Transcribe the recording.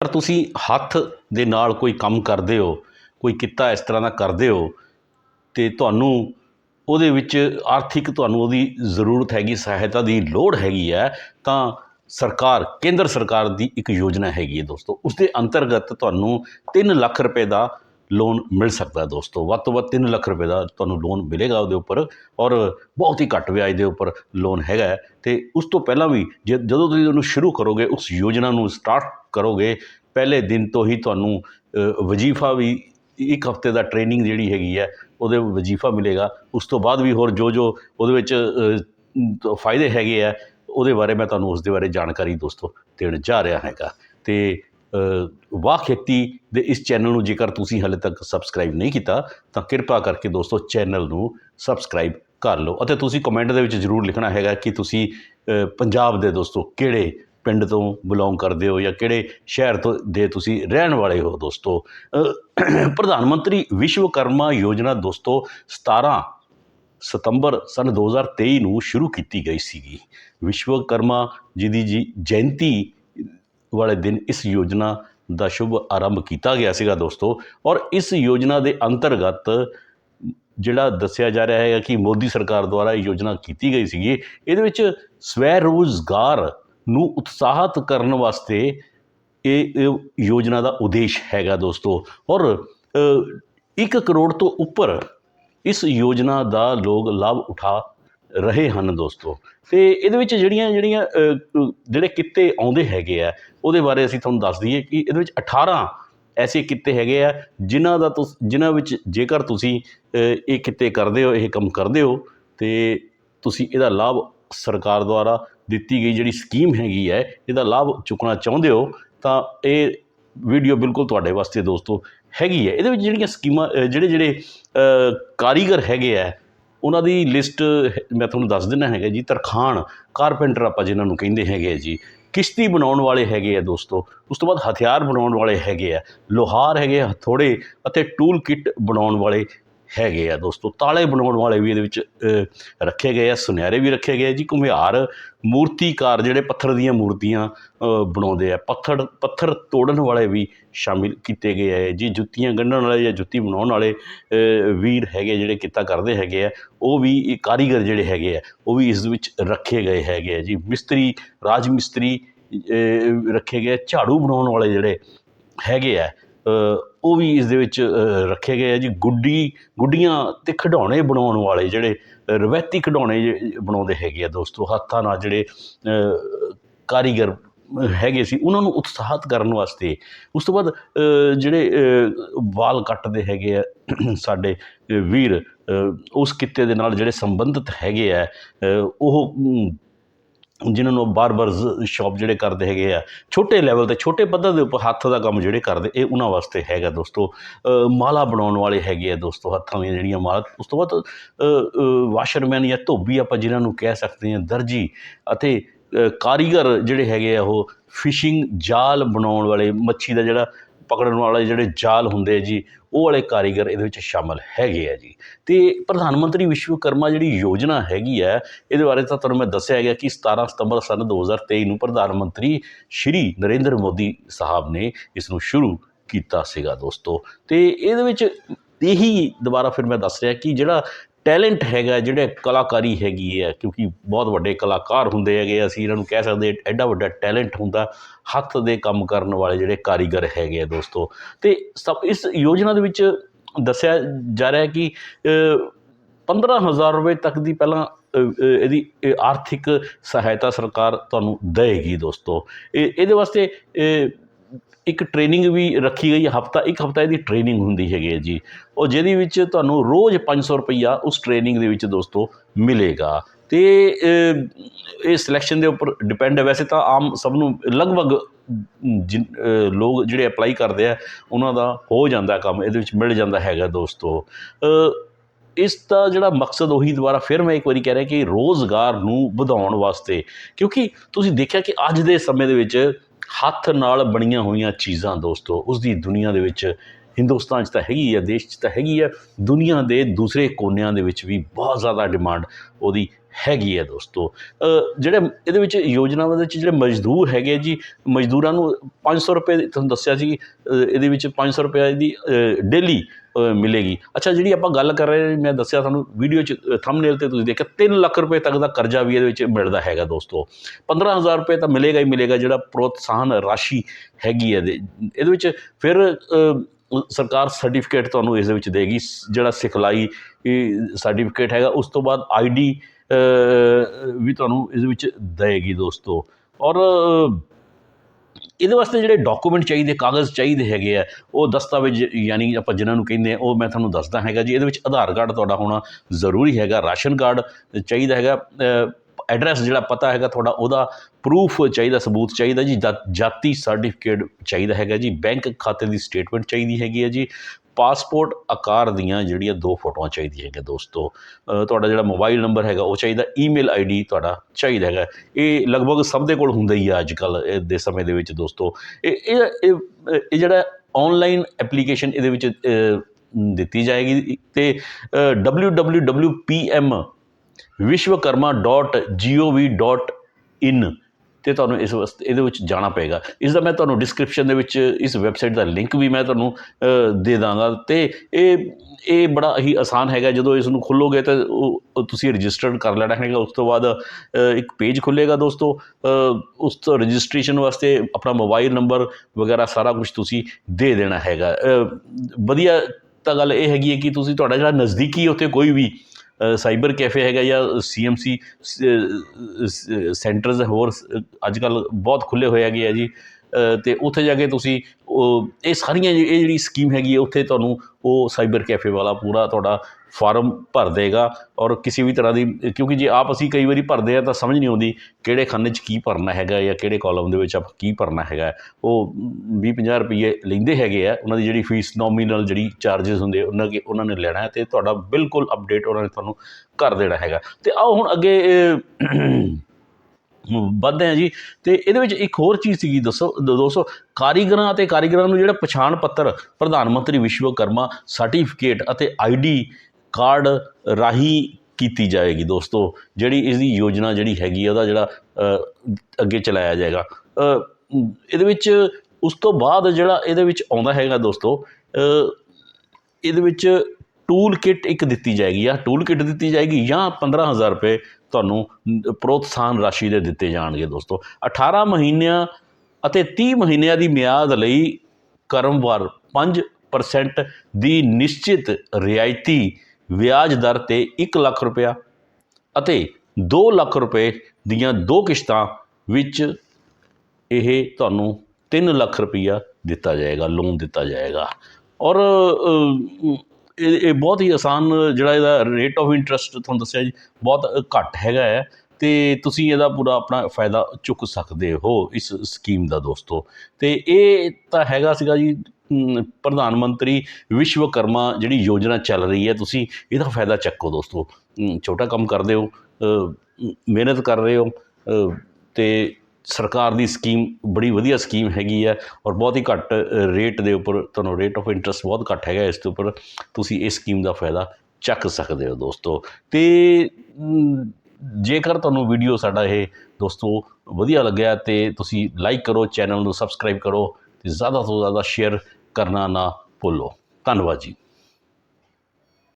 ਪਰ ਤੁਸੀਂ ਹੱਥ ਦੇ ਨਾਲ ਕੋਈ ਕੰਮ ਕਰਦੇ ਹੋ, ਕੋਈ ਕਿੱਤਾ ਇਸ ਤਰ੍ਹਾਂ ਦਾ ਕਰਦੇ ਹੋ ਅਤੇ ਤੁਹਾਨੂੰ ਉਹਦੇ ਵਿੱਚ ਆਰਥਿਕ ਤੁਹਾਨੂੰ ਉਹਦੀ ਜ਼ਰੂਰਤ ਹੈਗੀ, ਸਹਾਇਤਾ ਦੀ ਲੋੜ ਹੈਗੀ ਹੈ, ਤਾਂ ਸਰਕਾਰ, ਕੇਂਦਰ ਸਰਕਾਰ ਦੀ ਇੱਕ ਯੋਜਨਾ ਹੈਗੀ ਹੈ ਦੋਸਤੋ। ਉਸਦੇ ਅੰਤਰਗਤ ਤੁਹਾਨੂੰ ਤਿੰਨ ਲੱਖ ਰੁਪਏ ਦਾ ਲੋਨ ਮਿਲ ਸਕਦਾ ਦੋਸਤੋ। ਵੱਧ ਤੋਂ ਵੱਧ 3 ਲੱਖ ਰੁਪਏ ਦਾ ਤੁਹਾਨੂੰ ਲੋਨ ਮਿਲੇਗਾ ਉਹਦੇ ਉੱਪਰ ਔਰ ਬਹੁਤ ਹੀ ਘੱਟ ਵਿਆਜ ਦੇ ਉੱਪਰ ਲੋਨ ਹੈਗਾ ਹੈ। ਤੇ ਉਸ ਤੋਂ ਪਹਿਲਾਂ ਵੀ ਜੇ- ਜਦੋਂ ਤੁਸੀਂ ਉਹਨੂੰ ਸ਼ੁਰੂ ਕਰੋਗੇ, ਉਸ ਯੋਜਨਾ ਨੂੰ ਸਟਾਰਟ ਕਰੋਗੇ, ਪਹਿਲੇ ਦਿਨ ਤੋਂ ਹੀ ਤੁਹਾਨੂੰ ਵਜ਼ੀਫਾ ਵੀ ਇੱਕ ਹਫ਼ਤੇ ਦਾ ਟ੍ਰੇਨਿੰਗ ਜਿਹੜੀ ਹੈਗੀ ਹੈ, ਉਹਦੇ ਵਜ਼ੀਫਾ ਮਿਲੇਗਾ। ਉਸ ਤੋਂ ਬਾਅਦ ਵੀ ਹੋਰ ਜੋ ਜੋ ਉਹਦੇ ਵਿੱਚ ਫਾਇਦੇ ਹੈਗੇ ਆ, ਉਹਦੇ ਬਾਰੇ ਮੈਂ ਤੁਹਾਨੂੰ ਉਸ ਦੇ ਬਾਰੇ ਜਾਣਕਾਰੀ ਦੋਸਤੋ ਦੇਣ ਜਾ ਰਿਹਾ ਹੈਗਾ। ਤੇ ਵਾਹ ਖੇਤੀ ਦੇ ਇਸ ਚੈਨਲ ਨੂੰ ਜੇਕਰ ਤੁਸੀਂ ਹਾਲੇ ਤੱਕ ਸਬਸਕ੍ਰਾਈਬ ਨਹੀਂ ਕੀਤਾ, ਤਾਂ ਕਿਰਪਾ ਕਰਕੇ ਦੋਸਤੋ ਚੈਨਲ ਨੂੰ ਸਬਸਕ੍ਰਾਈਬ ਕਰ ਲਓ। ਅਤੇ ਤੁਸੀਂ ਕਮੈਂਟ ਦੇ ਵਿੱਚ ਜ਼ਰੂਰ ਲਿਖਣਾ ਹੈਗਾ ਕਿ ਤੁਸੀਂ ਪੰਜਾਬ ਦੇ ਦੋਸਤੋ ਕਿਹੜੇ ਪਿੰਡ ਤੋਂ ਬਿਲੋਂਗ ਕਰਦੇ ਹੋ ਜਾਂ ਕਿਹੜੇ ਸ਼ਹਿਰ ਤੋਂ ਦੇ ਤੁਸੀਂ ਰਹਿਣ ਵਾਲੇ ਹੋ ਦੋਸਤੋ। ਪ੍ਰਧਾਨ ਮੰਤਰੀ ਵਿਸ਼ਵਕਰਮਾ ਯੋਜਨਾ ਦੋਸਤੋ 17 ਸਤੰਬਰ ਸਨ 2023 ਨੂੰ ਸ਼ੁਰੂ ਕੀਤੀ ਗਈ ਸੀਗੀ। ਵਿਸ਼ਵਕਰਮਾ ਜੀ ਦੀ ਜੀ ਜਯੰਤੀ ਵਾਲੇ ਦਿਨ ਇਸ ਯੋਜਨਾ ਦਾ ਸ਼ੁਭ ਆਰੰਭ ਕੀਤਾ ਗਿਆ ਸੀਗਾ ਦੋਸਤੋ। ਔਰ ਇਸ ਯੋਜਨਾ ਦੇ ਅੰਤਰਗਤ ਜਿਹੜਾ ਦੱਸਿਆ ਜਾ ਰਿਹਾ ਹੈ ਕਿ ਮੋਦੀ ਸਰਕਾਰ ਦੁਆਰਾ ਇਹ ਯੋਜਨਾ ਕੀਤੀ ਗਈ ਸੀਗੀ। ਇਹਦੇ ਵਿੱਚ ਸਵੈ ਰੋਜ਼ਗਾਰ ਨੂੰ ਉਤਸ਼ਾਹਿਤ ਕਰਨ ਵਾਸਤੇ ਇਹ ਇਹ ਯੋਜਨਾ ਦਾ ਉਦੇਸ਼ ਹੈਗਾ ਦੋਸਤੋ। ਔਰ 1 ਕਰੋੜ ਤੋਂ ਉੱਪਰ ਇਸ ਯੋਜਨਾ ਦਾ ਲੋਕ ਲਾਭ ਉਠਾ ਰਹੇ ਹਨ ਦੋਸਤੋ। ਤੇ ਇਹਦੇ ਵਿੱਚ ਜਿਹੜੀਆਂ ਜਿਹੜੀਆਂ ਜਿਹੜੇ ਕਿੱਤੇ ਆਉਂਦੇ ਹੈਗੇ ਆ, ਉਹਦੇ ਬਾਰੇ ਅਸੀਂ ਤੁਹਾਨੂੰ ਦੱਸ ਦਈਏ ਕਿ ਇਹਦੇ ਵਿੱਚ 18 ਐਸੇ ਕਿੱਤੇ ਹੈਗੇ ਆ, ਜਿਨ੍ਹਾਂ ਦਾ ਤੁਸ, ਜਿਨ੍ਹਾਂ ਵਿੱਚ ਜੇਕਰ ਤੁਸੀਂ ਇਹ ਕਿੱਤੇ ਕਰਦੇ ਹੋ, ਇਹ ਕੰਮ ਕਰਦੇ ਹੋ, ਤੇ ਤੁਸੀਂ ਇਹਦਾ ਲਾਭ ਸਰਕਾਰ ਦੁਆਰਾ ਦਿੱਤੀ ਗਈ ਜਿਹੜੀ ਸਕੀਮ ਹੈਗੀ ਹੈ, ਇਹਦਾ ਲਾਭ ਚੁੱਕਣਾ ਚਾਹੁੰਦੇ ਹੋ, ਤਾਂ ਇਹ ਵੀਡੀਓ ਬਿਲਕੁਲ ਤੁਹਾਡੇ ਵਾਸਤੇ ਦੋਸਤੋ ਹੈਗੀ ਹੈ। ਇਹਦੇ ਵਿੱਚ ਜਿਹੜੀਆਂ ਸਕੀਮਾਂ ਜਿਹੜੇ ਜਿਹੜੇ ਕਾਰੀਗਰ ਹੈਗੇ ਆ ਉਹਨਾਂ ਦੀ ਲਿਸਟ, ਮੈਂ ਤੁਹਾਨੂੰ ਦੱਸ ਦਿੰਦਾ ਹੈਗਾ ਜੀ, ਤਰਖਾਣ ਕਾਰਪੈਂਟਰ ਆਪਾਂ ਜਿਨ੍ਹਾਂ ਨੂੰ ਕਹਿੰਦੇ ਹੈਗੇ ਆ ਜੀ, ਕਿਸ਼ਤੀ ਬਣਾਉਣ ਵਾਲੇ ਹੈਗੇ ਆ ਦੋਸਤੋ, ਉਸ ਤੋਂ ਬਾਅਦ ਹਥਿਆਰ ਬਣਾਉਣ ਵਾਲੇ ਹੈਗੇ ਆ, ਲੋਹਾਰ ਹੈਗੇ ਆ ਹਥੋੜੇ ਅਤੇ ਟੂਲ ਕਿੱਟ ਬਣਾਉਣ ਵਾਲੇ ਹੈਗੇ ਆ ਦੋਸਤੋ, ਤਾਲੇ ਬਣਾਉਣ ਵਾਲੇ ਵੀ ਇਹਦੇ ਵਿੱਚ ਰੱਖੇ ਗਏ ਆ ਸੁਨਿਆਰੇ ਵੀ ਰੱਖੇ ਗਏ ਜੀ, ਘੁਮਿਆਰ ਮੂਰਤੀਕਾਰ ਜਿਹੜੇ ਪੱਥਰ ਦੀਆਂ ਮੂਰਤੀਆਂ ਬਣਾਉਂਦੇ ਆ। ਪੱਥਰ ਪੱਥਰ ਤੋੜਨ ਵਾਲੇ ਵੀ ਸ਼ਾਮਿਲ ਕੀਤੇ ਗਏ ਆ। ਜੀ ਜੁੱਤੀਆਂ ਗੰਢਣ ਵਾਲੇ ਜਾਂ ਜੁੱਤੀ ਬਣਾਉਣ ਵਾਲੇ ਵੀਰ ਹੈਗੇ ਜਿਹੜੇ ਕਿੱਤਾ ਕਰਦੇ ਹੈਗੇ ਆ, ਉਹ ਵੀ ਇਹ ਕਾਰੀਗਰ ਜਿਹੜੇ ਹੈਗੇ ਆ, ਉਹ ਵੀ ਇਸ ਵਿੱਚ ਰੱਖੇ ਗਏ ਹੈਗੇ ਆ ਜੀ। ਮਿਸਤਰੀ, ਰਾਜ ਮਿਸਤਰੀ ਰੱਖੇ ਗਏ ਝਾੜੂ ਬਣਾਉਣ ਵਾਲੇ ਜਿਹੜੇ ਹੈਗੇ ਆ ਉਹ ਵੀ ਇਸ ਦੇ ਵਿੱਚ ਅ, ਰੱਖੇ ਗਏ ਆ ਜੀ। ਗੁੱਡੀ ਗੁੱਡੀਆਂ ਅਤੇ ਖਿਡੌਣੇ ਬਣਾਉਣ ਵਾਲੇ ਜਿਹੜੇ ਰਵਾਇਤੀ ਖਿਡੌਣੇ ਜੇ ਬਣਾਉਂਦੇ ਹੈਗੇ ਆ ਦੋਸਤੋ। ਹੱਥਾਂ ਨਾਲ ਜਿਹੜੇ ਕਾਰੀਗਰ ਹੈਗੇ ਸੀ ਉਹਨਾਂ ਨੂੰ ਉਤਸ਼ਾਹਿਤ ਕਰਨ ਵਾਸਤੇ। ਉਸ ਤੋਂ ਬਾਅਦ ਜਿਹੜੇ ਵਾਲ ਕੱਟਦੇ ਹੈਗੇ ਆ ਸਾਡੇ ਵੀਰ ਉਸ ਕਿੱਤੇ ਦੇ ਨਾਲ ਜਿਹੜੇ ਸੰਬੰਧਿਤ ਹੈਗੇ ਆ ਉਹ ਜਿਨ੍ਹਾਂ ਨੂੰ ਬਾਰਬਰ ਸ਼ਾਪ ਜਿਹੜੇ ਕਰਦੇ ਹੈਗੇ ਆ, ਛੋਟੇ ਲੈਵਲ ਤੇ, ਛੋਟੇ ਪੱਧਰ ਦੇ ਉੱਪਰ ਹੱਥ ਦਾ ਕੰਮ ਜਿਹੜੇ ਕਰਦੇ, ਇਹ ਉਹਨਾਂ ਵਾਸਤੇ ਹੈਗਾ ਦੋਸਤੋ। ਮਾਲਾ ਬਣਾਉਣ ਵਾਲੇ ਹੈਗੇ ਆ ਦੋਸਤੋ, ਹੱਥਾਂ ਦੀਆਂ ਜਿਹੜੀਆਂ ਮਾਲਾ, ਉਸ ਤੋਂ ਬਾਅਦ ਵਾਸ਼ਰਮੈਨ ਜਾਂ ਧੋਬੀ ਆਪਾਂ ਜਿਨ੍ਹਾਂ ਨੂੰ ਕਹਿ ਸਕਦੇ ਹਾਂ, ਦਰਜੀ ਅਤੇ ਕਾਰੀਗਰ ਜਿਹੜੇ ਹੈਗੇ ਆ ਉਹ ਫਿਸ਼ਿੰਗ ਜਾਲ ਬਣਾਉਣ ਵਾਲੇ ਮੱਛੀ ਦਾ ਜਿਹੜਾ ਪਕੜਨ ਵਾਲੇ ਜਿਹੜੇ ਜਾਲ ਹੁੰਦੇ ਜੀ, ਉਹ ਵਾਲੇ ਕਾਰੀਗਰ ਇਹਦੇ ਵਿੱਚ ਸ਼ਾਮਲ ਹੈਗੇ ਆ ਜੀ। ਤੇ ਪ੍ਰਧਾਨ ਮੰਤਰੀ ਵਿਸ਼ਵਕਰਮਾ ਜਿਹੜੀ ਯੋਜਨਾ ਹੈਗੀ ਹੈ ਇਹਦੇ ਬਾਰੇ ਤਾਂ ਤੁਹਾਨੂੰ ਮੈਂ ਦੱਸਿਆ ਗਿਆ ਕਿ 17 ਸਤੰਬਰ ਸਨ 2023 ਨੂੰ ਪ੍ਰਧਾਨ ਮੰਤਰੀ ਸ਼੍ਰੀ ਨਰਿੰਦਰ ਮੋਦੀ ਸਾਹਿਬ ਨੇ ਇਸ ਨੂੰ ਸ਼ੁਰੂ ਕੀਤਾ ਸੀਗਾ ਦੋਸਤੋ। ਤੇ ਇਹਦੇ ਵਿੱਚ ਇਹੀ ਦੁਬਾਰਾ ਫਿਰ ਮੈਂ ਦੱਸ ਰਿਹਾ ਕਿ ਜਿਹੜਾ ਟੈਲੈਂਟ ਹੈਗਾ ਜਿਹੜੇ ਕਲਾਕਾਰੀ ਹੈਗੀ ਹੈ ਕਿਉਂਕਿ ਬਹੁਤ ਵੱਡੇ ਕਲਾਕਾਰ ਹੁੰਦੇ ਹੈਗੇ ਅਸੀਂ ਇਹਨਾਂ ਨੂੰ ਕਹਿ ਸਕਦੇ ਐਡਾ ਵੱਡਾ ਟੈਲੈਂਟ ਹੁੰਦਾ ਹੱਥ ਦੇ ਕੰਮ ਕਰਨ ਵਾਲੇ ਜਿਹੜੇ ਕਾਰੀਗਰ ਹੈਗੇ ਆ ਦੋਸਤੋ। ਤੇ ਸਭ ਇਸ ਯੋਜਨਾ ਦੇ ਵਿੱਚ ਦੱਸਿਆ ਜਾ ਰਿਹਾ ਹੈ ਕਿ ਅ, 15000 ਰੁਪਏ ਤੱਕ ਦੀ ਪਹਿਲਾਂ ਇਹਦੀ ਆਰਥਿਕ ਸਹਾਇਤਾ ਸਰਕਾਰ ਤੁਹਾਨੂੰ ਦੇਗੀ ਦੋਸਤੋ। ਇਹ ਇਹਦੇ ਵਾਸਤੇ ਇੱਕ ਟ੍ਰੇਨਿੰਗ ਵੀ ਰੱਖੀ ਗਈ, ਹਫਤਾ, ਇੱਕ ਹਫਤਾ ਇਹਦੀ ਟ੍ਰੇਨਿੰਗ ਹੁੰਦੀ ਹੈਗੀ ਹੈ ਜੀ। ਉਹ ਜਿਹਦੇ ਵਿੱਚ ਤੁਹਾਨੂੰ ਰੋਜ਼ 500 ਰੁਪਈਆ ਉਸ ਟ੍ਰੇਨਿੰਗ ਦੇ ਵਿੱਚ ਦੋਸਤੋ ਮਿਲੇਗਾ। ਤੇ ਇਹ ਸਿਲੈਕਸ਼ਨ ਦੇ ਉੱਪਰ ਡਿਪੈਂਡ ਹੈ। ਵੈਸੇ ਤਾਂ ਆਮ ਸਭ ਨੂੰ ਲਗਭਗ ਜਿਨ ਲੋਕ ਜਿਹੜੇ ਅਪਲਾਈ ਕਰਦੇ ਆ, ਉਹਨਾਂ ਦਾ ਹੋ ਜਾਂਦਾ ਕੰਮ, ਇਹਦੇ ਵਿੱਚ ਮਿਲ ਜਾਂਦਾ ਹੈਗਾ ਦੋਸਤੋ। ਇਸ ਦਾ ਜਿਹੜਾ ਮਕਸਦ ਉਹੀ ਦੁਬਾਰਾ ਫਿਰ ਮੈਂ ਇੱਕ ਵਾਰੀ ਕਹਿ ਰਿਹਾ ਕਿ ਰੋਜ਼ਗਾਰ ਨੂੰ ਵਧਾਉਣ ਵਾਸਤੇ। ਕਿਉਂਕਿ ਤੁਸੀਂ ਦੇਖਿਆ ਕਿ ਅੱਜ ਦੇ ਸਮੇਂ ਦੇ ਵਿੱਚ ਹੱਥ ਨਾਲ ਬਣੀਆਂ ਹੋਈਆਂ ਚੀਜ਼ਾਂ ਦੋਸਤੋ ਉਸ ਦੀ ਦੁਨੀਆ ਦੇ ਵਿੱਚ, ਹਿੰਦੁਸਤਾਨ 'ਚ ਤਾਂ ਹੈਗੀ ਹੈ ਦੇਸ਼ 'ਚ ਤਾਂ ਹੈਗੀ ਹੈ ਦੁਨੀਆ ਦੇ ਦੂਸਰੇ ਕੋਨਿਆਂ ਦੇ ਵਿੱਚ ਵੀ ਬਹੁਤ ਜ਼ਿਆਦਾ ਡਿਮਾਂਡ ਉਹਦੀ ਹੈਗੀ ਹੈ ਦੋਸਤੋ। ਜਿਹੜੇ ਇਹਦੇ ਵਿੱਚ ਯੋਜਨਾਵਾਂ ਦੇ ਵਿੱਚ ਜਿਹੜੇ ਮਜ਼ਦੂਰ ਹੈਗੇ ਆ ਜੀ, ਮਜ਼ਦੂਰਾਂ ਨੂੰ 500 ਰੁਪਏ ਤੁਹਾਨੂੰ ਦੱਸਿਆ ਸੀ ਇਹਦੇ ਵਿੱਚ 500 ਰੁਪਏ ਦੀ ਡੇਲੀ ਮਿਲੇਗੀ। ਅੱਛਾ, ਜਿਹੜੀ ਆਪਾਂ ਗੱਲ ਕਰ ਰਹੇ ਮੈਂ ਦੱਸਿਆ ਤੁਹਾਨੂੰ ਵੀਡੀਓ ਚ ਥੰਬਨੇਲ ਤੇ ਤੁਸੀਂ ਦੇਖਿਆ 3 ਲੱਖ ਰੁਪਏ ਤੱਕ ਦਾ ਕਰਜ਼ਾ ਵੀ ਇਹਦੇ ਵਿੱਚ ਮਿਲਦਾ ਹੈਗਾ ਦੋਸਤੋ। 15000 ਰੁਪਏ ਤਾਂ ਮਿਲੇਗਾ ਹੀ ਮਿਲੇਗਾ, ਜਿਹੜਾ ਪ੍ਰੋਤਸਾਹਨ ਰਾਸ਼ੀ ਹੈਗੀ ਹੈ ਇਹਦੇ। ਇਹਦੇ ਵਿੱਚ ਫਿਰ ਸਰਕਾਰ ਸਰਟੀਫਿਕੇਟ ਤੁਹਾਨੂੰ ਇਸ ਦੇ ਵਿੱਚ ਦੇਗੀ, ਜਿਹੜਾ ਸਿਖਲਾਈ ਸਰਟੀਫਿਕੇਟ ਹੈਗਾ, ਉਸ ਤੋਂ ਬਾਅਦ ਆਈਡੀ ਵੀ ਤੁਹਾਨੂੰ ਇਸ ਵਿੱਚ ਦੇਗੀ ਦੋਸਤੋ। ਔਰ ਇਹਦੇ ਵਾਸਤੇ ਜਿਹੜੇ ਡਾਕੂਮੈਂਟ ਚਾਹੀਦੇ, ਕਾਗਜ਼ ਚਾਹੀਦੇ ਹੈਗੇ ਆ, ਉਹ ਦਸਤਾਵੇਜ਼ ਯਾਨੀ ਆਪਾਂ ਜਿਨ੍ਹਾਂ ਨੂੰ ਕਹਿੰਦੇ ਆ, ਉਹ ਮੈਂ ਤੁਹਾਨੂੰ ਦੱਸਦਾ ਹੈਗਾ ਜੀ। ਇਹਦੇ ਵਿੱਚ ਆਧਾਰ ਕਾਰਡ ਤੁਹਾਡਾ ਹੋਣਾ ਜ਼ਰੂਰੀ ਹੈਗਾ, ਰਾਸ਼ਨ ਕਾਰਡ ਚਾਹੀਦਾ ਹੈਗਾ। ਐਡਰੈਸ ਜਿਹੜਾ ਪਤਾ ਹੈਗਾ ਤੁਹਾਡਾ, ਉਹਦਾ ਪ੍ਰੂਫ ਚਾਹੀਦਾ, ਸਬੂਤ ਚਾਹੀਦਾ ਜੀ, ਜਾ- ਜਾਤੀ ਸਰਟੀਫਿਕੇਟ ਚਾਹੀਦਾ ਹੈਗਾ ਜੀ ਬੈਂਕ ਖਾਤੇ ਦੀ ਸਟੇਟਮੈਂਟ ਚਾਹੀਦੀ ਹੈਗੀ ਹੈ ਜੀ ਪਾਸਪੋਰਟ ਆਕਾਰ ਦੀਆਂ ਜਿਹੜੀਆਂ ਦੋ ਫੋਟੋਆਂ ਚਾਹੀਦੀਆਂ ਹੈਗੀਆਂ ਦੋਸਤੋ। ਤੁਹਾਡਾ ਜਿਹੜਾ ਮੋਬਾਈਲ ਨੰਬਰ ਹੈਗਾ, ਉਹ ਚਾਹੀਦਾ ਈਮੇਲ ਆਈਡੀ ਤੁਹਾਡਾ ਚਾਹੀਦਾ ਹੈਗਾ। ਇਹ ਲਗਭਗ ਸਭ ਦੇ ਕੋਲ ਹੁੰਦਾ ਹੀ ਆ ਅੱਜ ਕੱਲ ਦੇ ਸਮੇਂ ਦੇ ਵਿੱਚ ਦੋਸਤੋ। ਇਹ ਇਹ ਇਹ ਜਿਹੜਾ ਆਨਲਾਈਨ ਐਪਲੀਕੇਸ਼ਨ ਇਹਦੇ ਵਿੱਚ ਦਿੱਤੀ ਜਾਏਗੀ। ਤੇ www.pm ਵਿਸ਼ਵਕਰਮਾ.gov.in ਤੇ ਤੁਹਾਨੂੰ ਇਸ ਵਾਸਤੇ ਇਹਦੇ ਵਿੱਚ ਜਾਣਾ ਪਏਗਾ। ਇਸ ਦਾ ਮੈਂ ਤੁਹਾਨੂੰ ਡਿਸਕ੍ਰਿਪਸ਼ਨ ਦੇ ਵਿੱਚ, ਇਸ ਵੈਬਸਾਈਟ ਦਾ ਲਿੰਕ ਵੀ ਮੈਂ ਤੁਹਾਨੂੰ ਦੇ ਦਾਂਗਾ। ਤੇ ਇਹ ਇਹ ਬੜਾ ਹੀ ਆਸਾਨ ਹੈਗਾ। ਜਦੋਂ ਇਸ ਨੂੰ ਖੋਲੋਗੇ ਤਾਂ ਉਹ ਤੁਸੀਂ ਰਜਿਸਟਰਡ ਕਰ ਲੈਣਾ ਹੈਗਾ। ਉਸ ਤੋਂ ਬਾਅਦ ਇੱਕ ਪੇਜ ਖੁੱਲੇਗਾ ਦੋਸਤੋ। ਉਸ ਤੋਂ ਰਜਿਸਟ੍ਰੇਸ਼ਨ ਵਾਸਤੇ ਆਪਣਾ ਮੋਬਾਈਲ ਨੰਬਰ ਵਗੈਰਾ ਸਾਰਾ ਕੁਝ ਤੁਸੀਂ ਦੇ ਦੇਣਾ ਹੈਗਾ। ਵਧੀਆ ਤਾਂ ਗੱਲ ਇਹ ਹੈਗੀ ਹੈ ਕਿ ਤੁਸੀਂ ਤੁਹਾਡਾ ਜਿਹੜਾ ਨਜ਼ਦੀਕੀ ਉੱਥੇ ਕੋਈ ਵੀ ਸਾਈਬਰ ਕੈਫੇ ਹੈਗਾ ਜਾਂ ਸੀਐਮਸੀ ਸੈਂਟਰਸ ਹੋਰ ਅੱਜ ਕੱਲ ਬਹੁਤ ਖੁੱਲੇ ਹੋਏ ਹੈਗੇ ਆ ਜੀ। ਅ, ਤੇ ਉੱਥੇ ਜਾ ਕੇ ਤੁਸੀਂ ਇਹ ਸਾਰੀਆਂ ਇਹ ਜਿਹੜੀ ਸਕੀਮ ਹੈਗੀ ਹੈ ਉੱਥੇ ਤੁਹਾਨੂੰ ਉਹ ਸਾਈਬਰ ਕੈਫੇ ਵਾਲਾ ਪੂਰਾ ਤੁਹਾਡਾ ਫਾਰਮ ਭਰ ਦੇਗਾ ਔਰ ਕਿਸੇ ਵੀ ਤਰ੍ਹਾਂ ਦੀ, ਕਿਉਂਕਿ ਜੇ ਆਪ ਅਸੀਂ ਕਈ ਵਾਰੀ ਭਰਦੇ ਆ ਤਾਂ ਸਮਝ ਨਹੀਂ ਆਉਂਦੀ ਕਿਹੜੇ ਖਾਨੇ 'ਚ ਕੀ ਭਰਨਾ ਹੈਗਾ ਜਾਂ ਕਿਹੜੇ ਕਾਲਮ ਦੇ ਵਿੱਚ ਆਪਾਂ ਕੀ ਭਰਨਾ ਹੈਗਾ। ਉਹ 20 50 ਰੁਪਏ ਲੈਂਦੇ ਹੈਗੇ ਆ, ਉਹਨਾਂ ਦੀ ਜਿਹੜੀ ਫੀਸ ਨੋਮੀਨਲ ਜਿਹੜੀ ਚਾਰजेस ਹੁੰਦੇ ਉਹਨਾਂ ਕੀ, ਉਹਨਾਂ ਨੇ ਲੈਣਾ ਹੈ ਤੇ ਤੁਹਾਡਾ ਬਿਲਕੁਲ ਅਪਡੇਟ ਉਹਨਾਂ ਨੇ ਤੁਹਾਨੂੰ ਕਰ ਦੇਣਾ ਹੈਗਾ। ਤੇ ਆਓ ਹੁਣ ਅੱਗੇ ਵੱਧਦੇ ਆ ਜੀ। ਤੇ ਇਹਦੇ ਵਿੱਚ ਇੱਕ ਹੋਰ ਚੀਜ਼ ਸੀਗੀ, ਦੱਸੋ, ਦ- ਦੋਸਤੋ, ਕਾਰੀਗਰਾਂ ਅਤੇ ਕਾਰੀਗਰਾਂ ਨੂੰ ਜਿਹੜਾ ਪਛਾਣ ਪੱਤਰ ਪ੍ਰਧਾਨ ਮੰਤਰੀ ਵਿਸ਼ਵਕਰਮਾ ਸਰਟੀਫਿਕੇਟ ਅਤੇ ਆਈਡੀ ਕਾਰਡ ਰਾਹੀਂ ਕੀਤੀ ਜਾਏਗੀ ਦੋਸਤੋ, ਜਿਹੜੀ ਇਸ ਦੀ ਯੋਜਨਾ ਜਿਹੜੀ ਹੈਗੀ ਆ, ਉਹਦਾ ਜਿਹੜਾ ਅੱਗੇ ਚਲਾਇਆ ਜਾਏਗਾ। ਇਹਦੇ ਵਿੱਚ ਉਸ ਤੋਂ ਬਾਅਦ ਜਿਹੜਾ ਇਹਦੇ ਵਿੱਚ ਆਉਂਦਾ ਹੈਗਾ ਦੋਸਤੋ ਇਹਦੇ ਵਿੱਚ ਟੂਲ ਕਿੱਟ ਇੱਕ ਦਿੱਤੀ ਜਾਏਗੀ ਜਾਂ ਟੂਲ ਕਿੱਟ ਦਿੱਤੀ ਜਾਏਗੀ ਜਾਂ 15000 ਰੁਪਏ ਤੁਹਾਨੂੰ ਪ੍ਰੋਤਸਾਹਨ ਰਾਸ਼ੀ ਦੇ ਦਿੱਤੇ ਜਾਣਗੇ ਦੋਸਤੋ। 18 ਮਹੀਨਿਆਂ ਅਤੇ 30 ਮਹੀਨਿਆਂ ਦੀ ਮਿਆਦ ਲਈ ਕਰਮਵਾਰ 5% ਦੀ ਨਿਸ਼ਚਿਤ ਰਿਆਇਤੀ ਵਿਆਜ ਦਰ ਤੇ 1 ਲੱਖ ਰੁਪਇਆ ਅਤੇ 2 ਲੱਖ ਰੁਪਏ ਦੀਆਂ ਦੋ ਕਿਸ਼ਤਾਂ ਵਿੱਚ ਇਹ ਤੁਹਾਨੂੰ 3 ਲੱਖ ਰੁਪਈਆ ਦਿੱਤਾ ਜਾਏਗਾ ਲੋਨ ਦਿੱਤਾ ਜਾਏਗਾ। ਔਰ ਇਹ ਇਹ ਬਹੁਤ ਹੀ ਆਸਾਨ ਜਿਹੜਾ ਇਹਦਾ ਰੇਟ ਆਫ ਇੰਟਰਸਟ ਤੁਹਾਨੂੰ ਦੱਸਿਆ ਜੀ, ਬਹੁਤ ਘੱਟ ਹੈਗਾ ਹੈ ਤੇ ਤੁਸੀਂ ਇਹਦਾ ਪੂਰਾ ਆਪਣਾ ਫਾਇਦਾ ਚੁੱਕ ਸਕਦੇ ਹੋ ਇਸ ਸਕੀਮ ਦਾ ਦੋਸਤੋ। ਤੇ ਇਹ ਤਾਂ ਹੈਗਾ ਸੀਗਾ ਜੀ ਪ੍ਰਧਾਨ ਮੰਤਰੀ ਵਿਸ਼ਵਕਰਮਾ ਜਿਹੜੀ ਯੋਜਨਾ ਚੱਲ ਰਹੀ ਹੈ ਤੁਸੀਂ ਇਹਦਾ ਫਾਇਦਾ ਚੱਕੋ ਦੋਸਤੋ। ਛੋਟਾ ਕੰਮ ਕਰਦੇ ਹੋ ਮਿਹਨਤ ਕਰ ਰਹੇ ਹੋ ਅ, ਤੇ ਸਰਕਾਰ ਦੀ ਸਕੀਮ ਬੜੀ ਵਧੀਆ ਸਕੀਮ ਹੈਗੀ ਹੈ ਔਰ ਬਹੁਤ ਹੀ ਘੱਟ ਰੇਟ ਦੇ ਉੱਪਰ ਤੁਹਾਨੂੰ ਰੇਟ ਆਫ ਇੰਟਰਸਟ ਬਹੁਤ ਘੱਟ ਹੈਗਾ ਇਸ ਦੇ ਉੱਪਰ ਤੁਸੀਂ ਇਸ ਸਕੀਮ ਦਾ ਫਾਇਦਾ ਚੱਕ ਸਕਦੇ ਹੋ ਦੋਸਤੋ। ਤੇ ਜੇਕਰ ਤੁਹਾਨੂੰ ਵੀਡੀਓ ਸਾਡਾ ਇਹ ਦੋਸਤੋ ਵਧੀਆ ਲੱਗਿਆ ਤੇ ਤੁਸੀਂ ਲਾਈਕ ਕਰੋ ਚੈਨਲ ਨੂੰ ਸਬਸਕ੍ਰਾਈਬ ਕਰੋ ਤੇ ਜ਼ਿਆਦਾ ਤੋਂ ਜ਼ਿਆਦਾ ਸ਼ੇਅਰ ਕਰਨਾ ਨਾ ਭੁੱਲੋ। ਧੰਨਵਾਦ ਜੀ।